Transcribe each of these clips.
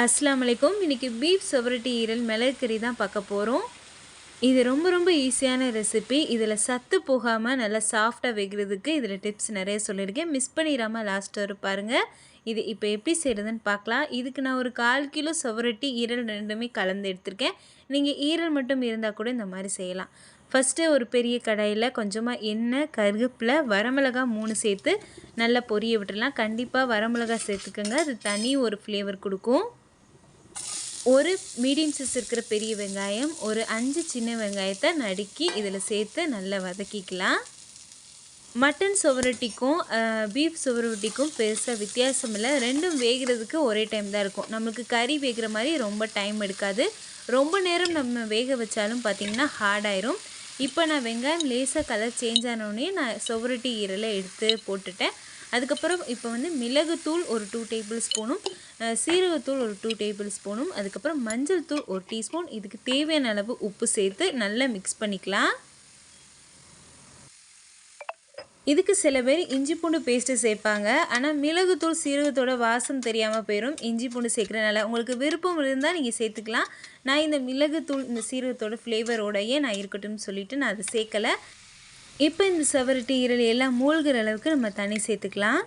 அஸ்லாம் வலைக்கும் இன்றைக்கி பீஃப் சொவரட்டி ஈரல் மிளகு கறி தான் பார்க்க போகிறோம் இது ரொம்ப ரொம்ப ஈஸியான ரெசிபி இதில் சத்து போகாமல் நல்லா சாஃப்டாக வைக்கிறதுக்கு இதில் டிப்ஸ் நிறைய சொல்லியிருக்கேன். மிஸ் பண்ணிடாமல் லாஸ்ட் வரை பாருங்கள் இது இப்போ எப்படி செய்கிறதுன்னு பார்க்கலாம். இதுக்கு நான் ஒரு கால் கிலோ செவரட்டி ஈரல் ரெண்டுமே கலந்து எடுத்திருக்கேன். நீங்கள் ஈரல் மட்டும் இருந்தால் கூட இந்த மாதிரி செய்யலாம். ஃபஸ்ட்டு ஒரு பெரிய கடாயில் கொஞ்சமாக எண்ணெய் கருவேப்பிலை வரமிளகா மூணு சேர்த்து நல்லா பொரிய விட்டுடலாம். கண்டிப்பாக வரமிளகா சேர்த்துக்கோங்க. அது தனி ஒரு ஃப்ளேவர் கொடுக்கும். ஒரு மீடியம் சைஸ் இருக்கிற பெரிய வெங்காயம் ஒரு அஞ்சு சின்ன வெங்காயத்தை நடுக்கி இதில் சேர்த்து நல்லா வதக்கிக்கலாம். மட்டன் சுவரொட்டிக்கும் பீஃப் சுவரொட்டிக்கும் பெருசாக வித்தியாசம் இல்லை. ரெண்டும் வேகிறதுக்கு ஒரே டைம் தான் இருக்கும். நம்மளுக்கு கறி வேகிற மாதிரி ரொம்ப டைம் எடுக்காது. ரொம்ப நேரம் நம்ம வேக வச்சாலும் பார்த்திங்கன்னா ஹார்டாயிரும் இப்போ நான் வெங்காயம் லேசாக கலர் சேஞ்ச் ஆனோடனே நான் சுவரொட்டி ஈரலை எடுத்து போட்டுட்டேன். அதுக்கப்புறம் இப்போ வந்து மிளகுத்தூள் ஒரு டூ டேபிள் ஸ்பூனும் சீரகத்தூள் ஒரு டூ டேபிள் ஸ்பூனும் அதுக்கப்புறம் மஞ்சள் தூள் ஒரு டீஸ்பூன் இதுக்கு தேவையான அளவு உப்பு சேர்த்து நல்லா மிக்ஸ் பண்ணிக்கலாம். இதுக்கு சில பேர் இஞ்சி பூண்டு பேஸ்ட்டு சேர்ப்பாங்க. ஆனால் மிளகுத்தூள் சீரகத்தோட வாசம் தெரியாமல் போயிடும் இஞ்சி பூண்டு சேர்க்குறதுனால உங்களுக்கு விருப்பம் இருந்தால் நீங்கள் சேர்த்துக்கலாம். நான் இந்த மிளகுத்தூள் இந்த சீரகத்தோட ஃப்ளேவரோடையே நான் இருக்கட்டும்னு சொல்லிவிட்டு நான் அதை சேர்க்கலை. இப்போ இந்த செவரட்டி ஈரல் எல்லாம் மூழ்கிற அளவுக்கு நம்ம தண்ணி சேர்த்துக்கலாம்.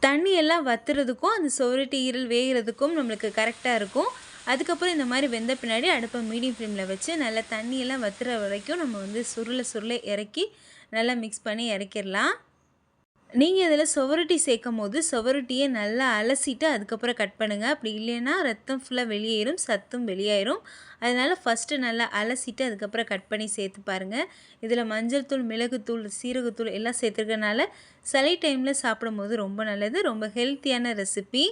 தண்ணி எல்லாம் வத்துறதுக்கும் அந்த சுவரட்டி ஈரல் வேகிறதுக்கும் நம்மளுக்கு கரெக்டாக இருக்கும். அதுக்கப்புறம் இந்த மாதிரி வெந்த பின்னாடி அடுப்பை மீடியம் ஃப்ளேமில் வச்சு நல்லா தண்ணியெல்லாம் வத்துற வரைக்கும் நம்ம வந்து சுருளை சுருளை இறக்கி நல்லா மிக்ஸ் பண்ணி இறக்கிடலாம். நீங்கள் இதில் சுவரொட்டி சேர்க்கும் போது சுவரொட்டியை நல்லா அலசிட்டு அதுக்கப்புறம் கட் பண்ணுங்கள் அப்படி இல்லைன்னா ரத்தம் ஃபுல்லாக வெளியேறும் சத்தும் வெளியாயிரும் அதனால் ஃபஸ்ட்டு நல்லா அலசிட்டு அதுக்கப்புறம் கட் பண்ணி சேர்த்து பாருங்கள் இதில் மஞ்சள் தூள் மிளகுத்தூள் சீரகத்தூள் எல்லாம் சேர்த்துருக்கனால சளி டைமில் சாப்பிடும்போது ரொம்ப நல்லது. ரொம்ப ஹெல்த்தியான ரெசிபி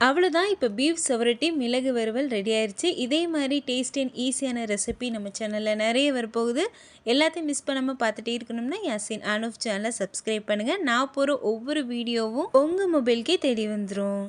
அவ்வளோதான் இப்போ பீஃப் சவரட்டி மிளகு வறுவல் ரெடி ஆயிடுச்சு இதே மாதிரி டேஸ்ட் அண்ட் ஈஸியான ரெசிபி நம்ம சேனலில் நிறைய வரப்போகுது. எல்லாத்தையும் மிஸ் பண்ணாமல் பார்த்துட்டே இருக்கணும்னா யாசின் அனுஃப் சேனலை சப்ஸ்கிரைப் பண்ணுங்கள் நான் போகிற ஒவ்வொரு வீடியோவும் உங்கள் மொபைல்கே தேடி வந்துடும்